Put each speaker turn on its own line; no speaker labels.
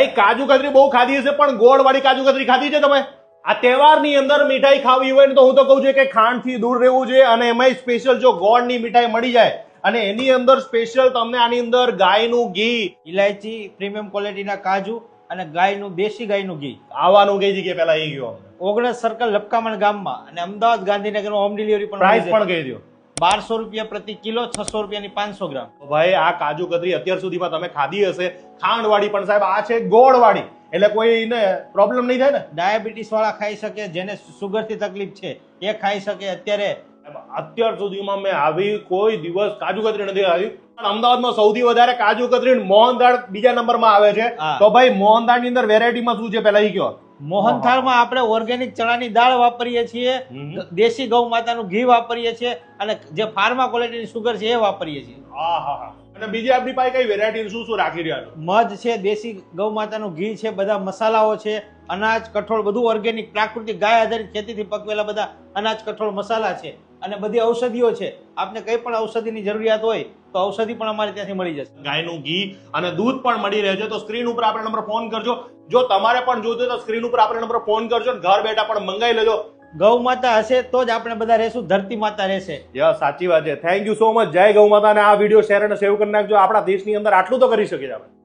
એ કાજુ કતરી બહુ ખાધી હશે પણ ગોળ વાળી કાજુ કતરી ખાધી છે તમે? આ તહેવારની અંદર મીઠાઈ ખાવી હોય ને તો હું તો કહું છું કે ખાંડથી દૂર રહેવું જોઈએ અને એમાંય સ્પેશિયલ જો ગોળની મીઠાઈ મળી જાય અને એની અંદર સ્પેશિયલ તમને આની અંદર ગાયનું ઘી
ઇલાયચી પ્રીમિયમ ક્વોલિટીના કાજુ અને ગાયનું દેશી ગાયનું ઘી.
આવવાનું કહી જગ્યાએ પેલા એ ગયો
ઓગણસ સર્કલ લપકામણ ગામમાં અને અમદાવાદ ગાંધીનગરનું હોમ ડિલિવરી પણ
પ્રાઇસ પણ કહી દો.
બારસો રૂપિયા પ્રતિ કિલો છસો રૂપિયાની પાંચસો ગ્રામ.
ભાઈ આ કાજુ કતરી અત્યાર સુધીમાં તમે ખાધી હશે. ખાંડ વાળી પણ સાહેબ આ છે ગોળ વાળી એટલે કોઈને પ્રોબ્લેમ નહીં થાય ને?
ડાયાબિટીસ વાળા ખાઈ શકે જેને સુગરથી તકલીફ છે એ ખાઈ શકે અત્યારે.
અત્યાર સુધીમાં મેં આવી કોઈ દિવસ કાજુ કતરી નથી આવી પણ અમદાવાદમાં સૌથી વધારે કાજુ કતરી મોહનદાળ બીજા નંબરમાં આવે છે. તો ભાઈ મોહનદાળની અંદર વેરાયટીમાં શું છે? પેલા કયો
મોહનથાળમાં આપણે ઓર્ગેનિક ચણાની દાળ વાપરીએ છીએ દેશી ગૌ માતાનું ઘી વાપરીએ છીએ અને જે ફાર્મા ક્વોલિટીની સુગર છે એ વાપરીએ છીએ.
અને બીજી આપણી પાસે કઈ વેરાયટી શું શું રાખી રહ્યા છો?
મધ છે દેશી ગૌ માતાનું ઘી છે બધા મસાલાઓ છે અનાજ કઠોળ બધું ઓર્ગેનિક પ્રાકૃતિક ગાય આધારિત ખેતીથી પકવેલા બધા અનાજ કઠોળ મસાલા છે અને બધી ઔષધિઓ છે. આપને કઈ પણ ઔષધિની જરૂરિયાત હોય તો ઔષધિ પણ અમારે ત્યાંથી મળી જશે.
ગાયનું ઘી અને દૂધ પણ મળી રહે છે તો સ્ક્રીન ઉપર આપણે નંબર ફોન કરજો. જો તમારે પણ જોતું તો સ્ક્રીન ઉપર આપણે નંબર ફોન કરજો અને ઘર બેઠા પણ મંગાવી લેજો.
ગૌ માતા હશે તો જ આપણે બધા રહેશું ધરતી માતા રહેશે.
યસ સાચી વાત છે. થેન્ક યુ સો મચ જય ગૌ માતા અને આ વીડિયો શેર અને સેવ કરી નાખજો. આપણા દેશની અંદર આટલું તો કરી શકીએ આપણે.